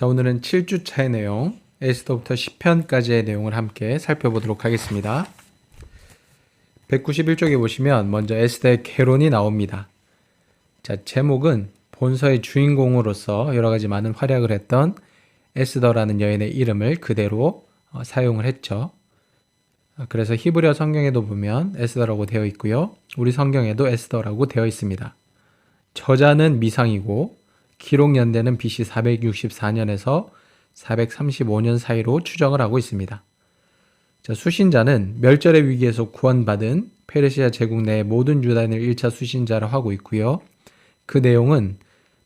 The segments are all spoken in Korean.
자, 오늘은 7주차의 내용, 에스더부터 10편까지의 내용을 함께 살펴보도록 하겠습니다. 191쪽에 보시면 먼저 에스더의 개론이 나옵니다. 자, 제목은 본서의 주인공으로서 여러 가지 많은 활약을 했던 에스더라는 여인의 이름을 그대로 어, 사용을 했죠. 어, 그래서 히브리어 성경에도 보면 에스더라고 되어 있고요. 우리 성경에도 에스더라고 되어 있습니다. 저자는 미상이고 기록 연대는 BC 464년에서 435년 사이로 추정을 하고 있습니다. 자, 수신자는 멸절의 위기에서 구원받은 페르시아 제국 내 모든 유다인을 1차 수신자로 하고 있고요. 그 내용은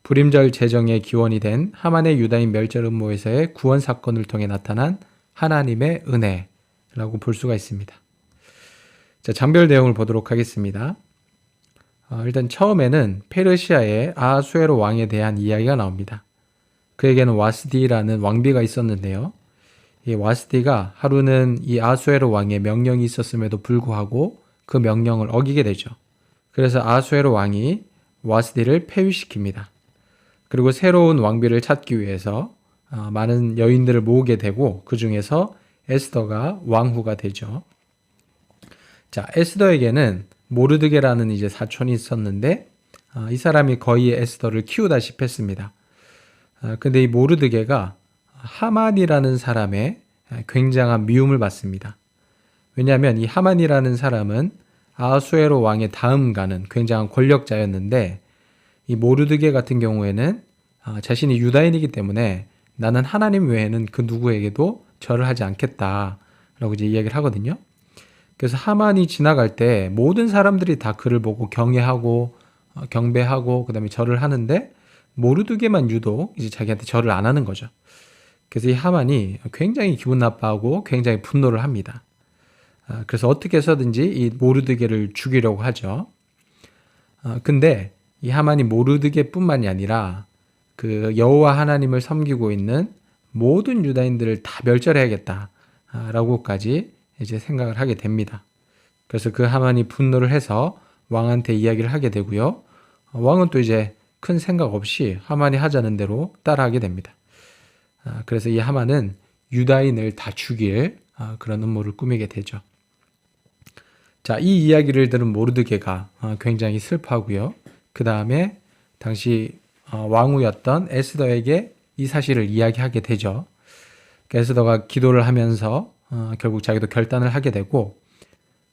불임절 제정의 기원이 된 하만의 유다인 멸절 음모에서의 구원 사건을 통해 나타난 하나님의 은혜라고 볼 수가 있습니다. 자, 장별 내용을 보도록 하겠습니다. 어, 일단 처음에는 페르시아의 아수에로 왕에 대한 이야기가 나옵니다. 그에게는 와스디라는 왕비가 있었는데요. 이 와스디가 하루는 이 아수에로 왕의 명령이 있었음에도 불구하고 그 명령을 어기게 되죠. 그래서 아수에로 왕이 와스디를 폐위시킵니다. 그리고 새로운 왕비를 찾기 위해서 어, 많은 여인들을 모으게 되고 그 중에서 에스더가 왕후가 되죠. 자, 에스더에게는 모르드게라는 이제 사촌이 있었는데 어, 이 사람이 거의 에스더를 키우다시피 했습니다. 어, 근데 이 모르드게가 하만이라는 사람의 굉장한 미움을 받습니다. 왜냐하면 이 하만이라는 사람은 아수에로 왕의 다음 가는 굉장한 권력자였는데 이 모르드게 같은 경우에는 어, 자신이 유다인이기 때문에 나는 하나님 외에는 그 누구에게도 절을 하지 않겠다라고 이제 이야기를 하거든요. 그래서 하만이 지나갈 때 모든 사람들이 다 그를 보고 경외하고 어, 경배하고 그다음에 절을 하는데 모르드게만 유독 이제 자기한테 절을 안 하는 거죠. 그래서 이 하만이 굉장히 기분 나빠하고 굉장히 분노를 합니다. 아, 그래서 어떻게 해서든지 이 모르드게를 죽이려고 하죠. 아, 근데 이 하만이 모르드게뿐만이 아니라 그 여호와 하나님을 섬기고 있는 모든 유다인들을 다 멸절해야겠다라고까지 이제 생각을 하게 됩니다. 그래서 그 하만이 분노를 해서 왕한테 이야기를 하게 되고요. 왕은 또 이제 큰 생각 없이 하만이 하자는 대로 따라하게 됩니다. 아, 그래서 이 하만은 유다인을 다 죽일 아, 그런 음모를 꾸미게 되죠. 자, 이 이야기를 들은 모르드게가 아, 굉장히 슬퍼하고요. 그 다음에 당시 어, 왕후였던 에스더에게 이 사실을 이야기하게 되죠. 에스더가 기도를 하면서 어, 결국 자기도 결단을 하게 되고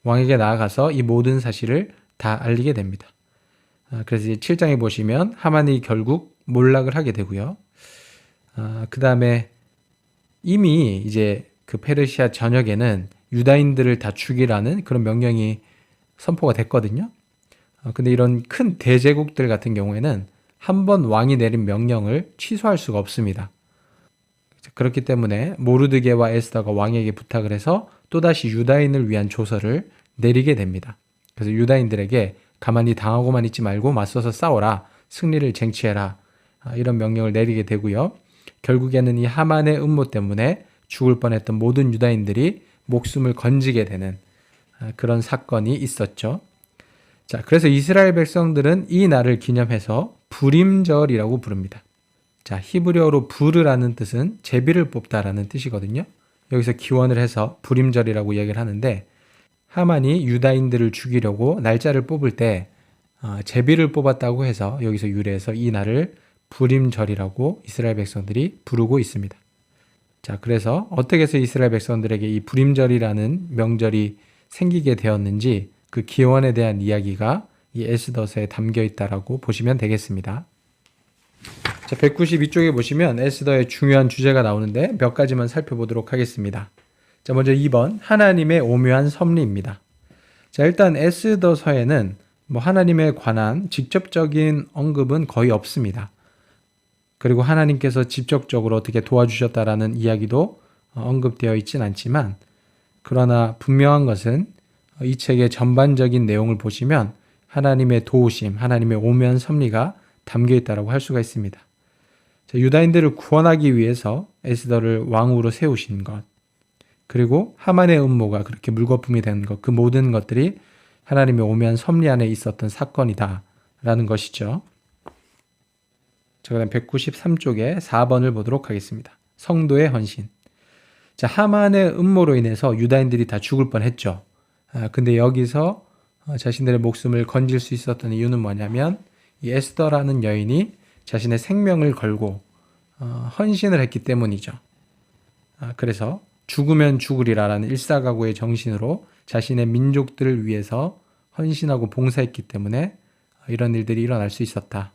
왕에게 나아가서 이 모든 사실을 다 알리게 됩니다. 어, 그래서 이제 7장에 보시면 하만이 결국 몰락을 하게 되고요. 어, 그 다음에 이미 이제 그 페르시아 전역에는 유다인들을 다 죽이라는 그런 명령이 선포가 됐거든요. 어, 근데 이런 큰 대제국들 같은 경우에는 한 번 왕이 내린 명령을 취소할 수가 없습니다. 그렇기 때문에 모르드게와 에스더가 왕에게 부탁을 해서 또다시 유다인을 위한 조서를 내리게 됩니다. 그래서 유다인들에게 가만히 당하고만 있지 말고 맞서서 싸워라. 승리를 쟁취해라. 아, 이런 명령을 내리게 되고요. 결국에는 이 하만의 음모 때문에 죽을 뻔했던 모든 유다인들이 목숨을 건지게 되는 아, 그런 사건이 있었죠. 자, 그래서 이스라엘 백성들은 이 날을 기념해서 불임절이라고 부릅니다. 자, 히브리어로 부르라는 뜻은 제비를 뽑다라는 뜻이거든요. 여기서 기원을 해서 불임절이라고 얘기를 하는데 하만이 유다인들을 죽이려고 날짜를 뽑을 때 어, 제비를 뽑았다고 해서 여기서 유래해서 이 날을 불임절이라고 이스라엘 백성들이 부르고 있습니다. 자, 그래서 어떻게 해서 이스라엘 백성들에게 이 불임절이라는 명절이 생기게 되었는지 그 기원에 대한 이야기가 이 에스더서에 담겨 있다라고 보시면 되겠습니다. 자, 192쪽에 보시면 에스더의 중요한 주제가 나오는데 몇 가지만 살펴보도록 하겠습니다. 자, 먼저 2번 하나님의 오묘한 섭리입니다. 자, 일단 에스더서에는 뭐 하나님에 관한 직접적인 언급은 거의 없습니다. 그리고 하나님께서 직접적으로 어떻게 도와주셨다라는 이야기도 언급되어 있진 않지만 그러나 분명한 것은 이 책의 전반적인 내용을 보시면 하나님의 도우심, 하나님의 오묘한 섭리가 담겨 있다고 할 수가 있습니다. 유다인들을 구원하기 위해서 에스더를 왕으로 세우신 것, 그리고 하만의 음모가 그렇게 물거품이 된 것, 그 모든 것들이 하나님의 오묘한 섭리 안에 있었던 사건이다라는 것이죠. 자, 그 다음 193쪽에 4번을 보도록 하겠습니다. 성도의 헌신. 자, 하만의 음모로 인해서 유다인들이 다 죽을 뻔 했죠. 아, 근데 여기서 어, 자신들의 목숨을 건질 수 있었던 이유는 뭐냐면 이 에스더라는 여인이 자신의 생명을 걸고 어, 헌신을 했기 때문이죠. 아, 그래서 죽으면 죽으리라라는 일사각오의 정신으로 자신의 민족들을 위해서 헌신하고 봉사했기 때문에 이런 일들이 일어날 수 있었다.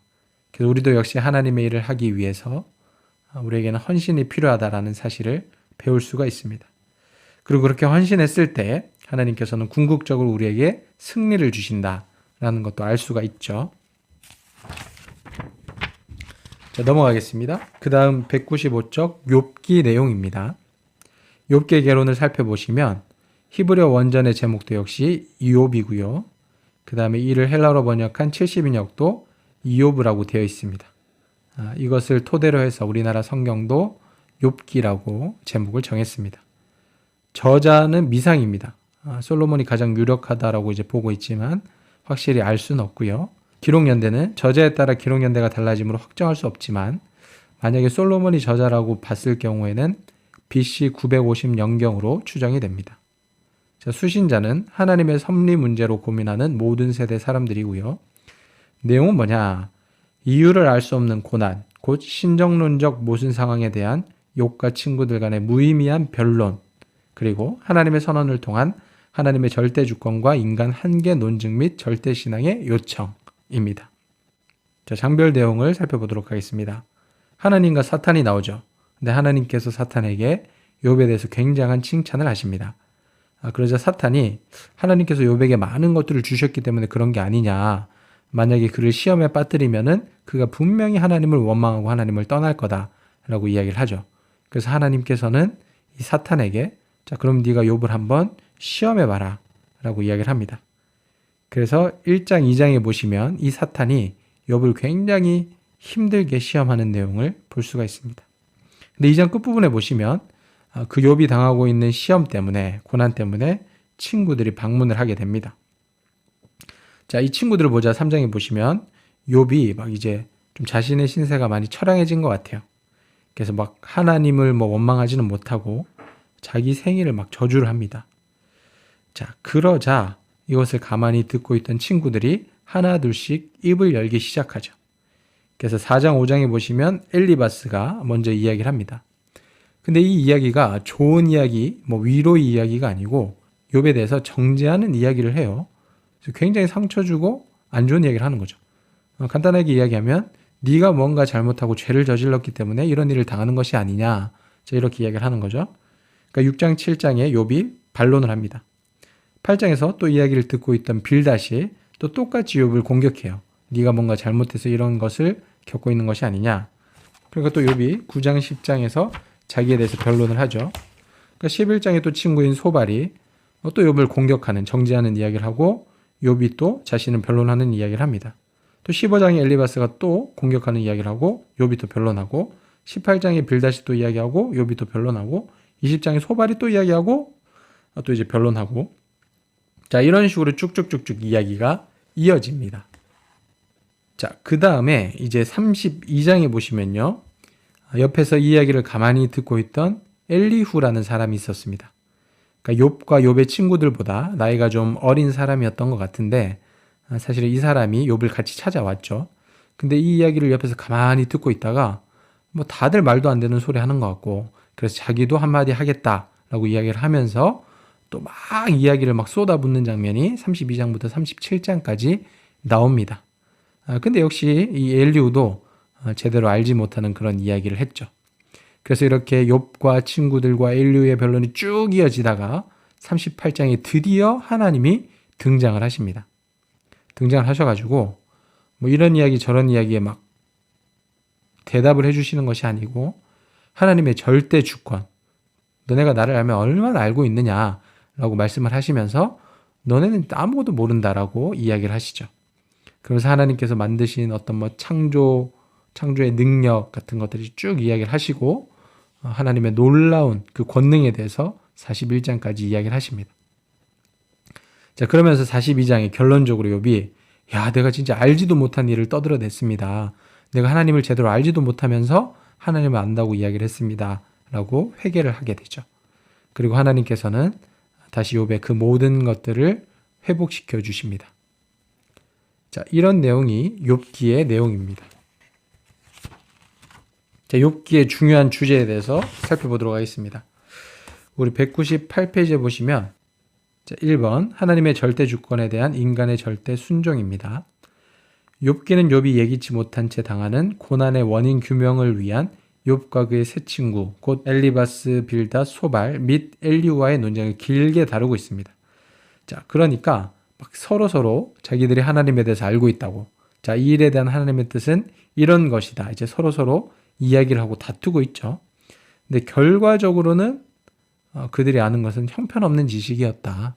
그래서 우리도 역시 하나님의 일을 하기 위해서 우리에게는 헌신이 필요하다라는 사실을 배울 수가 있습니다. 그리고 그렇게 헌신했을 때 하나님께서는 궁극적으로 우리에게 승리를 주신다라는 것도 알 수가 있죠. 자, 넘어가겠습니다. 그 다음 195쪽 욥기 내용입니다. 욥기의 개론을 살펴보시면 히브리어 원전의 제목도 역시 이욥이고요. 그 다음에 이를 헬라어로 번역한 70인역도 이욥이라고 되어 있습니다. 아, 이것을 토대로 해서 우리나라 성경도 욥기라고 제목을 정했습니다. 저자는 미상입니다. 아, 솔로몬이 가장 유력하다라고 이제 보고 있지만 확실히 알 수는 없고요. 기록 연대는 저자에 따라 기록 연대가 달라짐으로 확정할 수 없지만 만약에 솔로몬이 저자라고 봤을 경우에는 BC 950년경으로 추정이 됩니다. 자, 수신자는 하나님의 섭리 문제로 고민하는 모든 세대 사람들이고요. 내용은 뭐냐? 이유를 알 수 없는 고난, 곧 신정론적 모순 상황에 대한 욕과 친구들 간의 무의미한 변론, 그리고 하나님의 선언을 통한 하나님의 절대 주권과 인간 한계 논증 및 절대 신앙의 요청 입니다. 자, 장별 내용을 살펴보도록 하겠습니다. 하나님과 사탄이 나오죠. 근데 하나님께서 사탄에게 욥에 대해서 굉장한 칭찬을 하십니다. 아, 그러자 사탄이 하나님께서 욥에게 많은 것들을 주셨기 때문에 그런 게 아니냐. 만약에 그를 시험에 빠뜨리면은 그가 분명히 하나님을 원망하고 하나님을 떠날 거다라고 이야기를 하죠. 그래서 하나님께서는 이 사탄에게 자 그럼 네가 욥을 한번 시험해 봐라라고 이야기를 합니다. 그래서 1장 2장에 보시면 이 사탄이 욥을 굉장히 힘들게 시험하는 내용을 볼 수가 있습니다. 근데 2장 끝부분에 보시면 아, 그 욥이 당하고 있는 시험 때문에 고난 때문에 친구들이 방문을 하게 됩니다. 자, 이 친구들을 보자 3장에 보시면 욥이 막 이제 좀 자신의 신세가 많이 처량해진 것 같아요. 그래서 막 하나님을 뭐 원망하지는 못하고 자기 생일을 막 저주를 합니다. 자, 그러자 이것을 가만히 듣고 있던 친구들이 하나 둘씩 입을 열기 시작하죠. 그래서 4장, 5장에 보시면 엘리바스가 먼저 이야기를 합니다. 근데 이 이야기가 좋은 이야기, 뭐 위로의 이야기가 아니고 욥에 대해서 정죄하는 이야기를 해요. 굉장히 상처 주고 안 좋은 이야기를 하는 거죠. 어, 간단하게 이야기하면 네가 뭔가 잘못하고 죄를 저질렀기 때문에 이런 일을 당하는 것이 아니냐. 자, 이렇게 이야기를 하는 거죠. 그러니까 6장, 7장에 욥이 반론을 합니다. 8장에서 또 이야기를 듣고 있던 빌다시 또 똑같이 욥을 공격해요. 네가 뭔가 잘못해서 이런 것을 겪고 있는 것이 아니냐. 그러니까 또 욥이 9장, 10장에서 자기에 대해서 변론을 하죠. 그러니까 11장에 또 친구인 소발이 또 욥을 공격하는 정지하는 이야기를 하고 욥이 또 자신은 변론하는 이야기를 합니다. 또 15장에 엘리바스가 또 공격하는 이야기를 하고 욥이 또 변론하고 18장에 빌다시 또 이야기하고 욥이 또 변론하고 20장에 소발이 또 이야기하고 또 이제 변론하고 자 이런 식으로 쭉쭉쭉쭉 이야기가 이어집니다. 자, 그 다음에 이제 32장에 보시면요. 옆에서 이야기를 가만히 듣고 있던 엘리후라는 사람이 있었습니다. 그러니까 욥과 욥의 친구들보다 나이가 좀 어린 사람이었던 것 같은데 아, 사실 이 사람이 욥을 같이 찾아왔죠. 근데 이 이야기를 옆에서 가만히 듣고 있다가 뭐 다들 말도 안 되는 소리 하는 것 같고 그래서 자기도 한마디 하겠다라고 이야기를 하면서 또 막 이야기를 막 쏟아붓는 장면이 32장부터 37장까지 나옵니다. 아, 근데 역시 이 엘리우도 어, 제대로 알지 못하는 그런 이야기를 했죠. 그래서 이렇게 욥과 친구들과 인류의 변론이 쭉 이어지다가 38장에 드디어 하나님이 등장을 하십니다. 등장을 하셔가지고 뭐 이런 이야기 저런 이야기에 막 대답을 해주시는 것이 아니고 하나님의 절대 주권 너네가 나를 알면 얼마나 알고 있느냐 라고 말씀을 하시면서 너네는 아무것도 모른다라고 이야기를 하시죠. 그러면서 하나님께서 만드신 어떤 뭐 창조 창조의 능력 같은 것들이 쭉 이야기를 하시고 어, 하나님의 놀라운 그 권능에 대해서 41장까지 이야기를 하십니다. 자, 그러면서 42장에 결론적으로 욥이 야, 내가 진짜 알지도 못한 일을 떠들어냈습니다. 내가 하나님을 제대로 알지도 못하면서 하나님을 안다고 이야기를 했습니다. 라고 회개를 하게 되죠. 그리고 하나님께서는 다시 욥의 그 모든 것들을 회복시켜 주십니다. 자, 이런 내용이 욥기의 내용입니다. 자, 욥기의 중요한 주제에 대해서 살펴보도록 하겠습니다. 우리 198페이지에 보시면 자, 1번 하나님의 절대 주권에 대한 인간의 절대 순종입니다. 욥기는 욥이 예기치 못한 채 당하는 고난의 원인 규명을 위한 욥과 그의 세 친구 곧 엘리바스, 빌다, 소발 및 엘리우와의 논쟁을 길게 다루고 있습니다. 자, 그러니까 막 서로 서로 자기들이 하나님에 대해서 알고 있다고. 자, 이 일에 대한 하나님의 뜻은 이런 것이다. 이제 서로 서로 이야기를 하고 다투고 있죠. 근데 결과적으로는 어, 그들이 아는 것은 형편없는 지식이었다.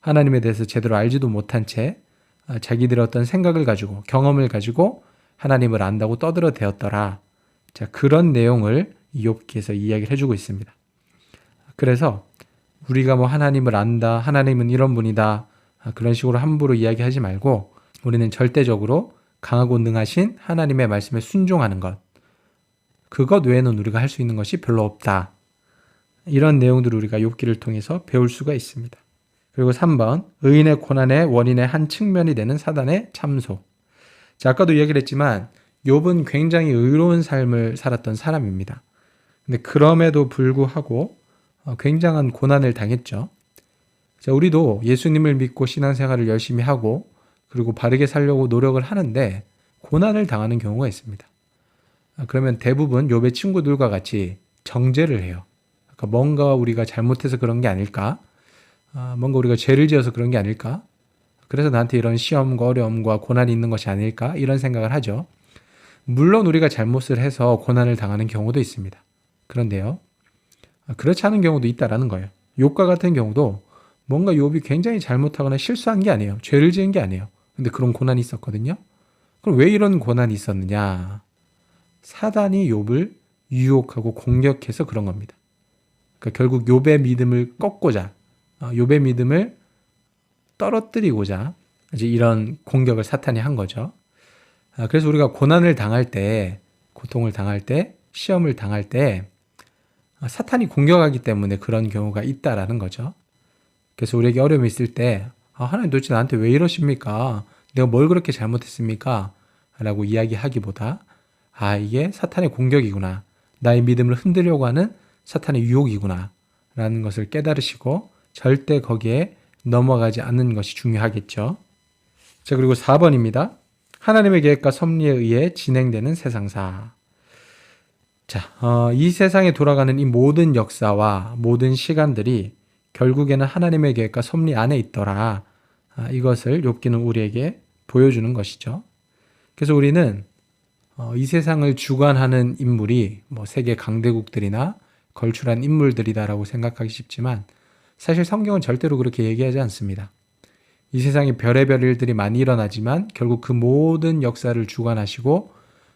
하나님에 대해서 제대로 알지도 못한 채 어, 자기들의 어떤 생각을 가지고 경험을 가지고 하나님을 안다고 떠들어 대었더라. 자, 그런 내용을 욥기에서 이야기를 해주고 있습니다. 그래서 우리가 뭐 하나님을 안다, 하나님은 이런 분이다, 아, 그런 식으로 함부로 이야기하지 말고 우리는 절대적으로 강하고 능하신 하나님의 말씀에 순종하는 것. 그것 외에는 우리가 할 수 있는 것이 별로 없다. 이런 내용들을 우리가 욥기를 통해서 배울 수가 있습니다. 그리고 3번 의인의 고난의 원인의 한 측면이 되는 사단의 참소. 자, 아까도 이야기를 했지만 욥은 굉장히 의로운 삶을 살았던 사람입니다. 근데 그럼에도 불구하고 어, 굉장한 고난을 당했죠. 자, 우리도 예수님을 믿고 신앙생활을 열심히 하고 그리고 바르게 살려고 노력을 하는데 고난을 당하는 경우가 있습니다. 아, 그러면 대부분 욥의 친구들과 같이 정죄를 해요. 그러니까 뭔가 우리가 잘못해서 그런 게 아닐까? 아, 뭔가 우리가 죄를 지어서 그런 게 아닐까? 그래서 나한테 이런 시험과 어려움과 고난이 있는 것이 아닐까? 이런 생각을 하죠. 물론 우리가 잘못을 해서 고난을 당하는 경우도 있습니다. 그런데요. 아, 그렇지 않은 경우도 있다라는 거예요. 욕과 같은 경우도 뭔가 욥이 굉장히 잘못하거나 실수한 게 아니에요. 죄를 지은 게 아니에요. 근데 그런 고난이 있었거든요. 그럼 왜 이런 고난이 있었느냐? 사단이 욥을 유혹하고 공격해서 그런 겁니다. 그러니까 결국 욥의 믿음을 꺾고자, 어, 욥의 믿음을 떨어뜨리고자 이제 이런 공격을 사탄이 한 거죠. 아, 그래서 우리가 고난을 당할 때, 고통을 당할 때, 시험을 당할 때 아, 사탄이 공격하기 때문에 그런 경우가 있다라는 거죠. 그래서 우리에게 어려움이 있을 때 아, 하나님 도대체 나한테 왜 이러십니까? 내가 뭘 그렇게 잘못했습니까? 라고 이야기하기보다 아 이게 사탄의 공격이구나. 나의 믿음을 흔들려고 하는 사탄의 유혹이구나. 라는 것을 깨달으시고 절대 거기에 넘어가지 않는 것이 중요하겠죠. 자 그리고 4번입니다. 하나님의 계획과 섭리에 의해 진행되는 세상사. 자, 어, 이 세상에 돌아가는 이 모든 역사와 모든 시간들이 결국에는 하나님의 계획과 섭리 안에 있더라. 아, 이것을 욥기는 우리에게 보여주는 것이죠. 그래서 우리는 어, 이 세상을 주관하는 인물이 뭐 세계 강대국들이나 걸출한 인물들이다라고 생각하기 쉽지만 사실 성경은 절대로 그렇게 얘기하지 않습니다. 이 세상에 별의별 일들이 많이 일어나지만 결국 그 모든 역사를 주관하시고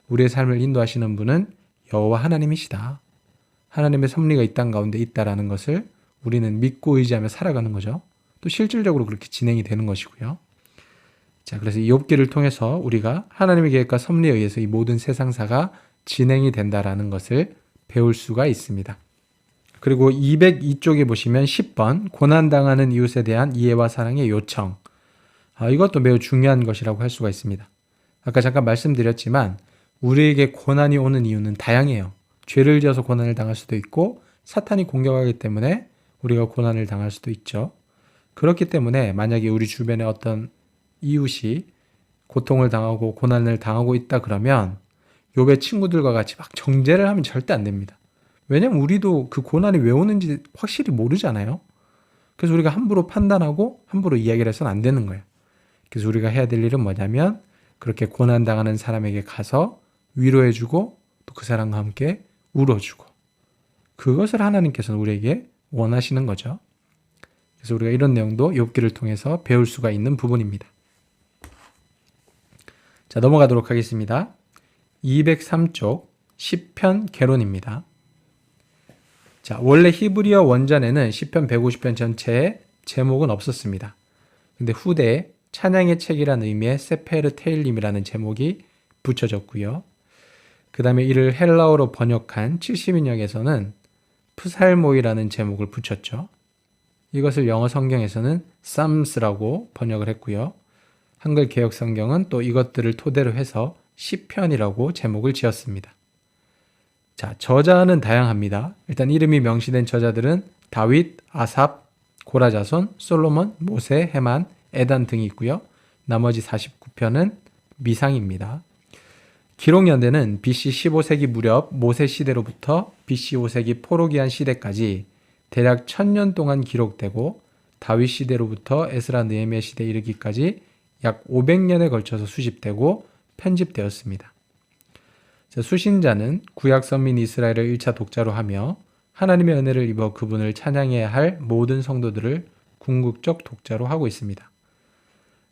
우리의 삶을 인도하시는 분은 여호와 하나님이시다. 하나님의 섭리가 이 땅 가운데 있다라는 것을 우리는 믿고 의지하며 살아가는 거죠. 또 실질적으로 그렇게 진행이 되는 것이고요. 자, 그래서 이 욥기를 통해서 우리가 하나님의 계획과 섭리에 의해서 이 모든 세상사가 진행이 된다라는 것을 배울 수가 있습니다. 그리고 202쪽에 보시면 10번 고난당하는 이웃에 대한 이해와 사랑의 요청. 아, 이것도 매우 중요한 것이라고 할 수가 있습니다. 아까 잠깐 말씀드렸지만 우리에게 고난이 오는 이유는 다양해요. 죄를 지어서 고난을 당할 수도 있고 사탄이 공격하기 때문에 우리가 고난을 당할 수도 있죠. 그렇기 때문에 만약에 우리 주변에 어떤 이웃이 고통을 당하고 고난을 당하고 있다 그러면 요배 친구들과 같이 막 정죄를 하면 절대 안 됩니다. 왜냐면 우리도 그 고난이 왜 오는지 확실히 모르잖아요. 그래서 우리가 함부로 판단하고 함부로 이야기를 해서는 안 되는 거예요. 그래서 우리가 해야 될 일은 뭐냐면 그렇게 고난 당하는 사람에게 가서 위로해주고 또 그 사람과 함께 울어주고 그것을 하나님께서는 우리에게 원하시는 거죠. 그래서 우리가 이런 내용도 욥기를 통해서 배울 수가 있는 부분입니다. 자, 넘어가도록 하겠습니다. 203쪽 10편 개론입니다. 자, 원래 히브리어 원전에는 10편 150편 전체에 제목은 없었습니다. 근데 후대에 찬양의 책이라는 의미의 세페르 테일림이라는 제목이 붙여졌고요. 그 다음에 이를 헬라어로 번역한 70인역에서는 프살모이라는 제목을 붙였죠. 이것을 영어 성경에서는 쌈스라고 번역을 했고요. 한글 개혁 성경은 또 이것들을 토대로 해서 시편이라고 제목을 지었습니다. 자, 저자는 다양합니다. 일단 이름이 명시된 저자들은 다윗, 아삽, 고라자손, 솔로몬, 모세, 헤만, 에단 등이 있고요. 나머지 49편은 미상입니다. 기록 연대는 BC 15세기 무렵 모세 시대로부터 BC 5세기 포로기한 시대까지 대략 1000년 동안 기록되고 다윗 시대로부터 에스라 느헤미야 시대 이르기까지 약 500년에 걸쳐서 수집되고 편집되었습니다. 자, 수신자는 구약 선민 이스라엘을 1차 독자로 하며 하나님의 은혜를 입어 그분을 찬양해야 할 모든 성도들을 궁극적 독자로 하고 있습니다.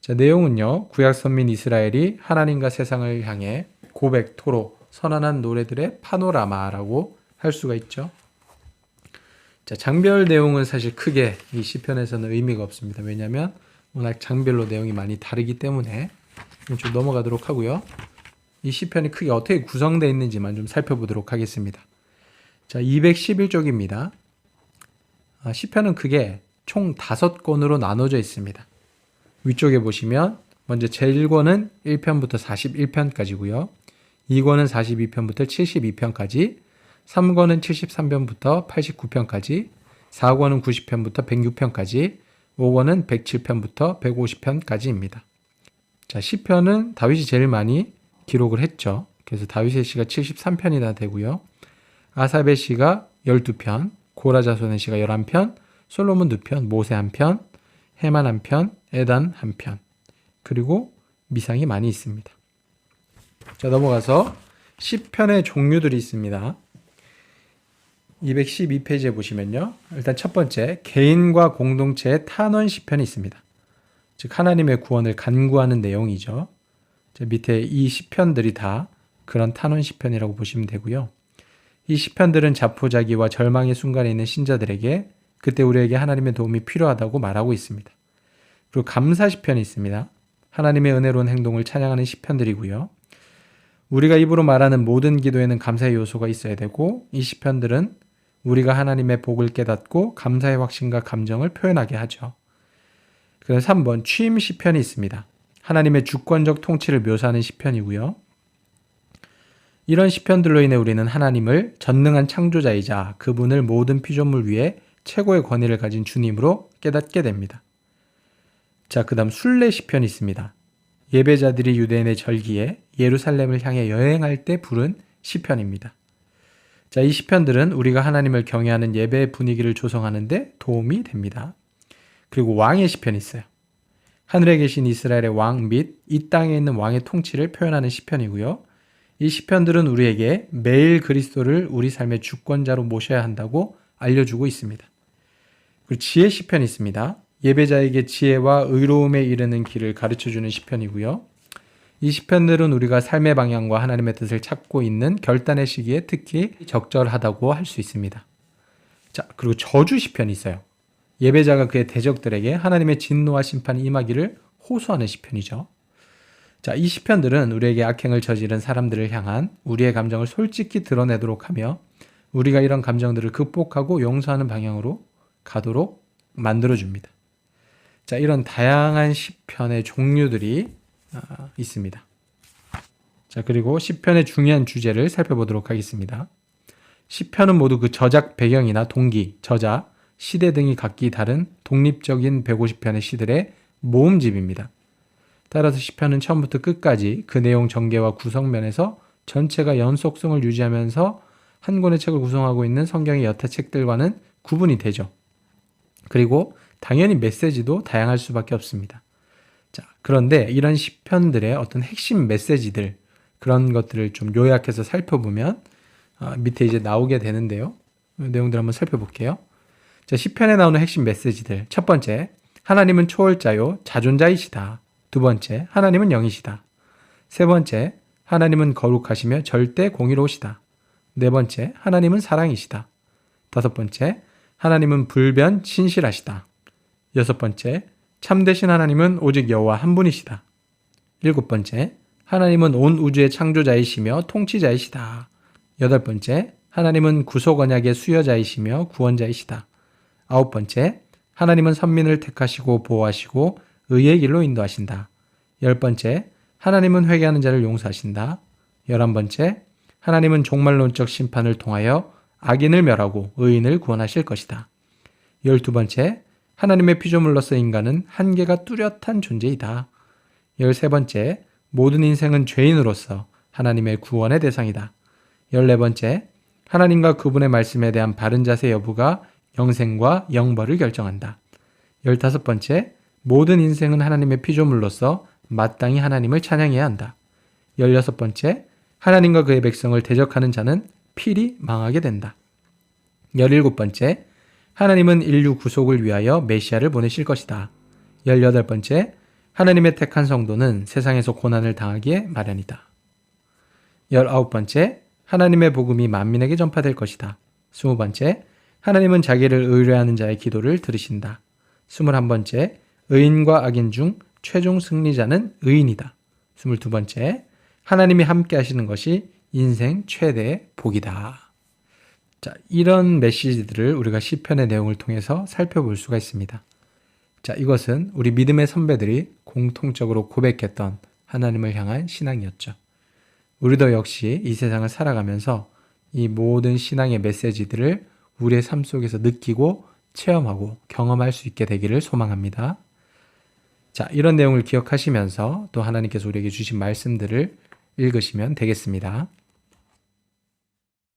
자, 내용은요. 구약 선민 이스라엘이 하나님과 세상을 향해 고백, 토로, 선언한 노래들의 파노라마라고 할 수가 있죠. 자, 장별 내용은 사실 크게 이 시편에서는 의미가 없습니다. 왜냐하면 워낙 장별로 내용이 많이 다르기 때문에 좀 넘어가도록 하고요. 이 시편이 크게 어떻게 구성되어 있는지만 좀 살펴보도록 하겠습니다. 자, 211쪽입니다. 아, 시편은 크게 총 다섯 권으로 나눠져 있습니다. 위쪽에 보시면 먼저 제1권은 1편부터 41편까지고요. 2권은 42편부터 72편까지, 3권은 73편부터 89편까지, 4권은 90편부터 106편까지, 5권은 107편부터 150편까지입니다. 자, 시편은 다윗이 제일 많이 기록을 했죠. 그래서 다윗의 시가 73편이나 되고요. 아사베 시가 12편, 고라자손의 시가 11편, 솔로몬 2편, 모세 1편, 해만 1편, 에단 1편. 그리고 미상이 많이 있습니다. 자, 넘어가서 시편의 종류들이 있습니다. 212페이지에 보시면요. 일단 첫 번째, 개인과 공동체의 탄원 시편이 있습니다. 즉 하나님의 구원을 간구하는 내용이죠. 밑에 이 시편들이 다 그런 탄원 시편이라고 보시면 되고요. 이 시편들은 자포자기와 절망의 순간에 있는 신자들에게 그때 우리에게 하나님의 도움이 필요하다고 말하고 있습니다. 그리고 감사 시편이 있습니다. 하나님의 은혜로운 행동을 찬양하는 시편들이고요. 우리가 입으로 말하는 모든 기도에는 감사의 요소가 있어야 되고 이 시편들은 우리가 하나님의 복을 깨닫고 감사의 확신과 감정을 표현하게 하죠. 그래서 3번 취임 시편이 있습니다. 하나님의 주권적 통치를 묘사하는 시편이고요. 이런 시편들로 인해 우리는 하나님을 전능한 창조자이자 그분을 모든 피조물 위에 최고의 권위를 가진 주님으로 깨닫게 됩니다. 자, 그 다음 순례 시편이 있습니다. 예배자들이 유대인의 절기에 예루살렘을 향해 여행할 때 부른 시편입니다. 자, 이 시편들은 우리가 하나님을 경외하는 예배 분위기를 조성하는데 도움이 됩니다. 그리고 왕의 시편이 있어요. 하늘에 계신 이스라엘의 왕 및 이 땅에 있는 왕의 통치를 표현하는 시편이고요. 이 시편들은 우리에게 매일 그리스도를 우리 삶의 주권자로 모셔야 한다고 알려주고 있습니다. 그리고 지혜 시편이 있습니다. 예배자에게 지혜와 의로움에 이르는 길을 가르쳐 주는 시편이고요. 이 시편들은 우리가 삶의 방향과 하나님의 뜻을 찾고 있는 결단의 시기에 특히 적절하다고 할 수 있습니다. 자, 그리고 저주 시편이 있어요. 예배자가 그의 대적들에게 하나님의 진노와 심판이 임하기를 호소하는 시편이죠. 자, 이 시편들은 우리에게 악행을 저지른 사람들을 향한 우리의 감정을 솔직히 드러내도록 하며 우리가 이런 감정들을 극복하고 용서하는 방향으로 가도록 만들어 줍니다. 자, 이런 다양한 시편의 종류들이 아, 있습니다. 자, 그리고 시편의 중요한 주제를 살펴보도록 하겠습니다. 시편은 모두 그 저작 배경이나 동기, 저자, 시대 등이 각기 다른 독립적인 150편의 시들의 모음집입니다. 따라서 시편은 처음부터 끝까지 그 내용 전개와 구성면에서 전체가 연속성을 유지하면서 한 권의 책을 구성하고 있는 성경의 여타 책들과는 구분이 되죠. 그리고 당연히 메시지도 다양할 수밖에 없습니다. 자, 그런데 이런 시편들의 어떤 핵심 메시지들 그런 것들을 좀 요약해서 살펴보면 어, 밑에 이제 나오게 되는데요. 내용들 한번 살펴볼게요. 자, 시편에 나오는 핵심 메시지들. 첫 번째, 하나님은 초월자요 자존자이시다. 두 번째, 하나님은 영이시다. 세 번째, 하나님은 거룩하시며 절대 공의로우시다. 네 번째, 하나님은 사랑이시다. 다섯 번째, 하나님은 불변 신실하시다. 여섯 번째, 참되신 하나님은 오직 여호와 한 분이시다. 일곱 번째, 하나님은 온 우주의 창조자이시며 통치자이시다. 여덟 번째, 하나님은 구속 언약의 수여자이시며 구원자이시다. 아홉 번째, 하나님은 선민을 택하시고 보호하시고 의의 길로 인도하신다. 열 번째, 하나님은 회개하는 자를 용서하신다. 열한 번째, 하나님은 종말론적 심판을 통하여 악인을 멸하고 의인을 구원하실 것이다. 열두 번째, 하나님의 피조물로서 인간은 한계가 뚜렷한 존재이다. 열세 번째, 모든 인생은 죄인으로서 하나님의 구원의 대상이다. 열네 번째, 하나님과 그분의 말씀에 대한 바른 자세 여부가 영생과 영벌을 결정한다. 열다섯 번째, 모든 인생은 하나님의 피조물로서 마땅히 하나님을 찬양해야 한다. 열여섯 번째, 하나님과 그의 백성을 대적하는 자는 필히 망하게 된다. 열일곱 번째, 하나님은 인류 구속을 위하여 메시아를 보내실 것이다. 열여덟 번째, 하나님의 택한 성도는 세상에서 고난을 당하기에 마련이다. 열아홉 번째, 하나님의 복음이 만민에게 전파될 것이다. 스무 번째, 하나님은 자기를 의뢰하는 자의 기도를 들으신다. 스물한 번째, 의인과 악인 중 최종 승리자는 의인이다. 스물두 번째, 하나님이 함께 하시는 것이 인생 최대의 복이다. 자, 이런 메시지들을 우리가 시편의 내용을 통해서 살펴볼 수가 있습니다. 자, 이것은 우리 믿음의 선배들이 공통적으로 고백했던 하나님을 향한 신앙이었죠. 우리도 역시 이 세상을 살아가면서 이 모든 신앙의 메시지들을 우리의 삶 속에서 느끼고 체험하고 경험할 수 있게 되기를 소망합니다. 자, 이런 내용을 기억하시면서 또 하나님께서 우리에게 주신 말씀들을 읽으시면 되겠습니다.